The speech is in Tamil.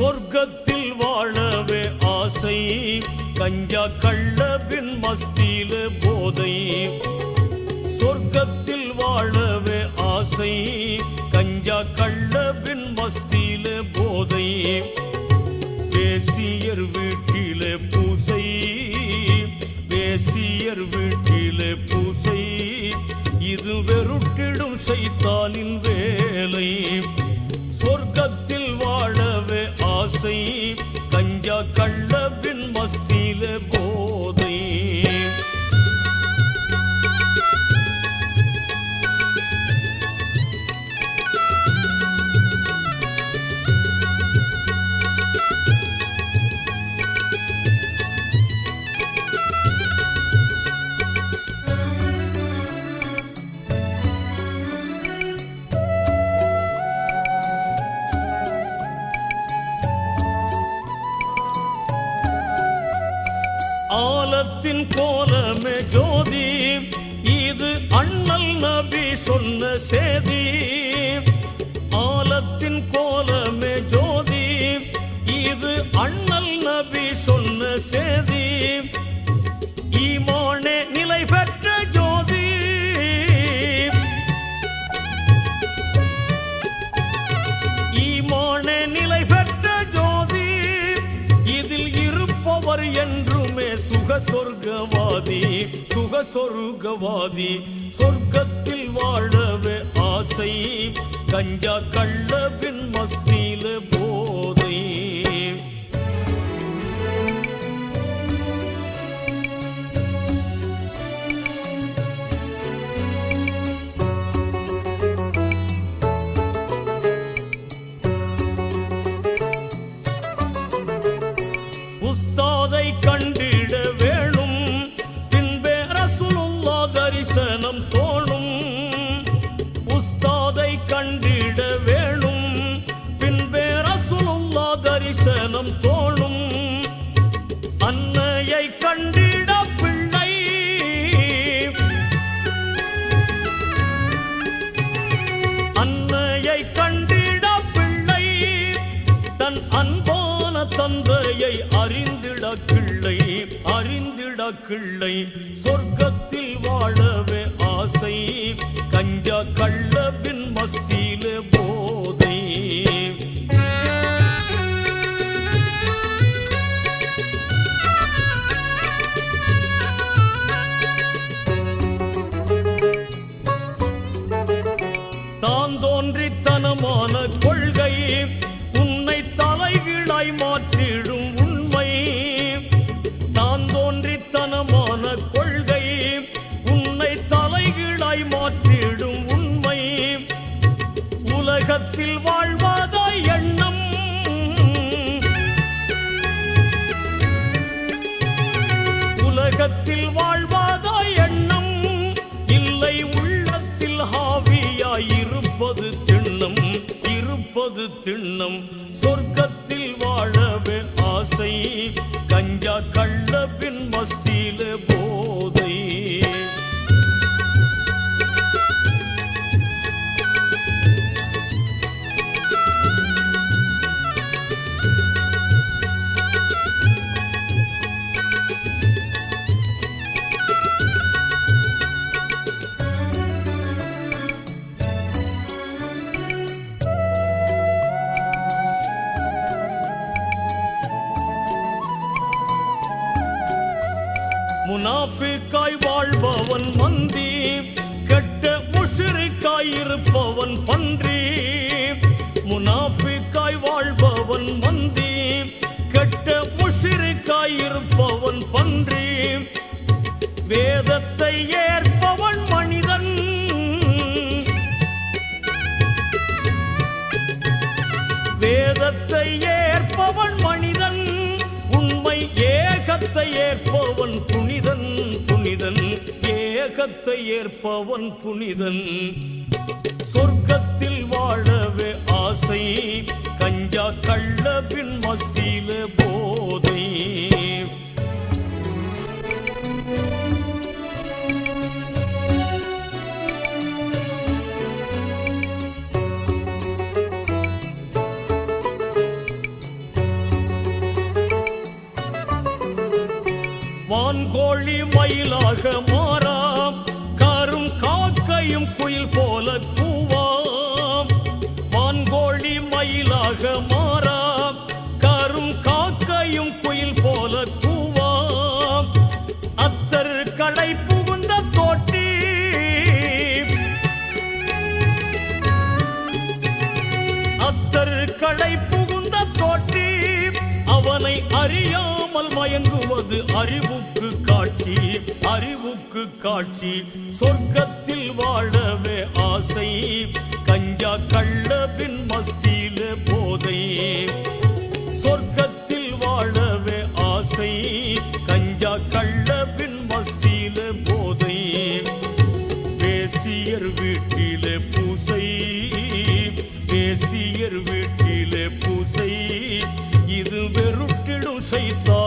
சொர்க்கத்தில் வாழவே ஆசை. கஞ்சா கள்ளபின் மஸ்தியில போதை. சொர்க்கத்தில் வாழவே ஆசை. கஞ்சா கள்ளபின் மஸ்தியில போதை. பேசியர் வீட்டிலே பூசை. பேசியர் வீட்டிலே பூசை. இது வெருட்டிடும் சைத்தானின் வேலை. சொர்க்கத்தில் வாழவே ஆசை. கஞ்சா கள்ள பின் மஸ்தியில போத ஆலத்தின் கோலமே ஜோதி. இது அண்ணல் நபி சொன்ன சேதி. ஆலத்தின் கோலமே ஜோதி. இது அண்ணல் நபி சொன்ன சேதி. ஈமானே நிலை பெற்ற ஜோதி. ஈமானே நிலை பெற்ற ஜோதி. இதில் இருப்பவர் என்று என்றுமே சுக சொர்க்கவாதி சுக சொர்க்கவாதி சொர்க்கத்தில் வாழவே ஆசை கஞ்சா கள்ள தந்தையை அறிந்திட கிள்ளை அறிந்திட கிள்ளை. சொர்க்கத்தில் வாழவே ஆசை கஞ்சா கள்ளவின் மஸ்தியில போதை. தான் தோன்றித்தனமான கொள்கை உலகத்தில் வாழ்வதாய் எண்ணம். உலகத்தில் வாழ்வதாய் எண்ணம். இல்லை உள்ளத்தில் ஹாவியாய் இருப்பது திண்ணம். இருப்பது திண்ணம். சொர்க்கத்தில் வாழவே ஆசை. கஞ்சா கள்ளபின் மஸ்தியிலே முனாஃபிக்காய் வாழ்பவன் மந்தி கெட்ட முஷிரிக்காய் இருப்பவன் பன்றி. முனாஃபிக்காய் வாழ்பவன் மந்தி கெட்ட முஷிரிக்காய் இருப்பவன் பன்றி. வேதத்தை ஏற்பவன் மனிதன். வேதத்தை ஏற்பவன் மனிதன். உண்மை ஏகத்தை ஏற்பவன் புனிதன். புனிதன் ஏகத்தை ஏற்பவன் புனிதன். சொற்ப மான் கோழி மயிலாக மாறாம். கரும் காக்கையும் குயில் போல கூவாம். மான் கோழி மயிலாக மாறாம். கரும் காக்கையும் குயில் போல கூவாம். அத்தர் களை புகுந்த தோட்டி. அத்தர் களை புகுந்த தோட்டி. அவனை அறியாமல் மயங்குவது அறிவுக்கு அறிவுக்கு காட்சி சொர்க்கத்தில் வாழவே ஆசை. கஞ்சா கள்ள பின் மஸ்தியில போதை. சொர்க்கத்தில் வாழவே ஆசை. கஞ்சா கள்ள பின் மஸ்தியில போதை. பேசியர் வீட்டிலே பூசை. பேசியர் வீட்டிலே பூசை. இது வெறுட்டிடும் செய்தான்